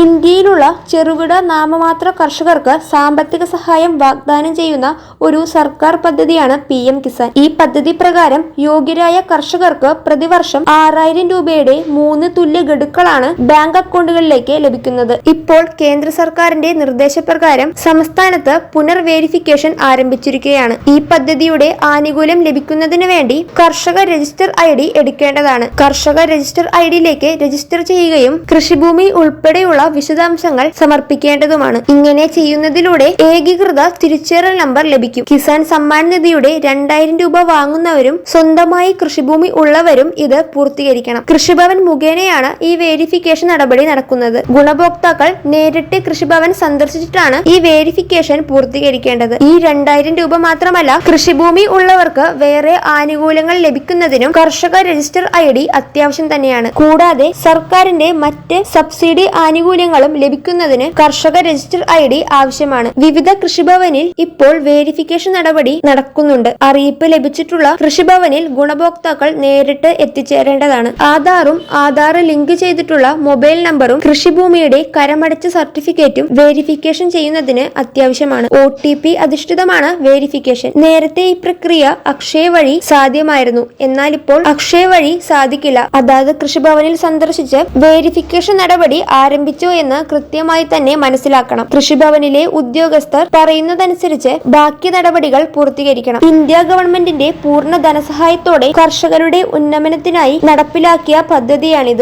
ഇന്ത്യയിലുള്ള ചെറുകിട നാമമാത്ര കർഷകർക്ക് സാമ്പത്തിക സഹായം വാഗ്ദാനം ചെയ്യുന്ന ഒരു സർക്കാർ പദ്ധതിയാണ് പി എം കിസാൻ. ഈ പദ്ധതി പ്രകാരം യോഗ്യരായ കർഷകർക്ക് പ്രതിവർഷം ആറായിരം രൂപയുടെ മൂന്ന് തുല്യ ഗഡുക്കളാണ് ബാങ്ക് അക്കൗണ്ടുകളിലേക്ക് ലഭിക്കുന്നത്. ഇപ്പോൾ കേന്ദ്ര സർക്കാരിന്റെ നിർദ്ദേശപ്രകാരം സംസ്ഥാനത്ത് പുനർവേരിഫിക്കേഷൻ ആരംഭിച്ചിരിക്കുകയാണ്. ഈ പദ്ധതിയുടെ ആനുകൂല്യം ലഭിക്കുന്നതിന് വേണ്ടി കർഷക രജിസ്റ്റർ ഐ ഡി എടുക്കേണ്ടതാണ്. കർഷക രജിസ്റ്റർ ഐ ഡിയിലേക്ക് രജിസ്റ്റർ ചെയ്യുകയും കൃഷിഭൂമി ഉൾപ്പെടെയുള്ള വിശദാംശങ്ങൾ സമർപ്പിക്കേണ്ടതുമാണ്. ഇങ്ങനെ ചെയ്യുന്നതിലൂടെ ഏകീകൃത തിരിച്ചറിയൽ നമ്പർ ലഭിക്കും. കിസാൻ സമ്മാൻ നിധിയുടെ രണ്ടായിരം രൂപ വാങ്ങുന്നവരും സ്വന്തമായി കൃഷിഭൂമി ഉള്ളവരും ഇത് പൂർത്തീകരിക്കണം. കൃഷിഭവൻ മുഖേനയാണ് ഈ വേരിഫിക്കേഷൻ നടപടി നടക്കുന്നത്. ഗുണഭോക്താക്കൾ നേരിട്ട് കൃഷിഭവൻ സന്ദർശിച്ചിട്ടാണ് ഈ വേരിഫിക്കേഷൻ പൂർത്തീകരിക്കേണ്ടത്. ഈ രണ്ടായിരം രൂപ മാത്രമല്ല കൃഷിഭൂമി ഉള്ളവർക്ക് വേറെ ആനുകൂല്യങ്ങൾ ലഭിക്കുന്നതിനും കർഷക രജിസ്റ്റർ ഐ ഡി അത്യാവശ്യം തന്നെയാണ്. കൂടാതെ സർക്കാരിന്റെ മറ്റ് സബ്സിഡി ആനുകൂല്യങ്ങളും ലഭിക്കുന്നതിന് കർഷക രജിസ്റ്റർ ഐ ഡി ആവശ്യമാണ്. വിവിധ കൃഷിഭവനിൽ ഇപ്പോൾ വേരിഫിക്കേഷൻ നടപടി നടക്കുന്നുണ്ട്. അറിയിപ്പ് ലഭിച്ചിട്ടുള്ള കൃഷിഭവനിൽ ഗുണഭോക്താക്കൾ നേരിട്ട് എത്തിച്ചേരേണ്ടതാണ്. ആധാറും ആധാർ ലിങ്ക് ചെയ്തിട്ടുള്ള മൊബൈൽ നമ്പറും കൃഷിഭൂമിയുടെ കരമടച്ച സർട്ടിഫിക്കറ്റും വേരിഫിക്കേഷൻ ചെയ്യുന്നതിന് അത്യാവശ്യമാണ്. ഒ ടി പി അധിഷ്ഠിതമാണ് വേരിഫിക്കേഷൻ. നേരത്തെ ഈ പ്രക്രിയ അക്ഷയ വഴി സാധ്യമായിരുന്നു. എന്നാൽ ഇപ്പോൾ അക്ഷയ വഴി സാധിക്കില്ല. അതായത് കൃഷിഭവനിൽ സന്ദർശിച്ച് വേരിഫിക്കേഷൻ നടപടി ആരംഭിച്ചു എന്ന് കൃത്യമായി തന്നെ മനസ്സിലാക്കണം. കൃഷിഭവനിലെ ഉദ്യോഗസ്ഥർ പറയുന്നതനുസരിച്ച് ബാക്കി നടപടികൾ പൂർത്തീകരിക്കണം. ഇന്ത്യ ഗവൺമെന്റിന്റെ പൂർണ ധനസഹായത്തോടെ കർഷകരുടെ ഉന്നമനത്തിനായി നടപ്പിലാക്കിയ പദ്ധതിയാണിത്.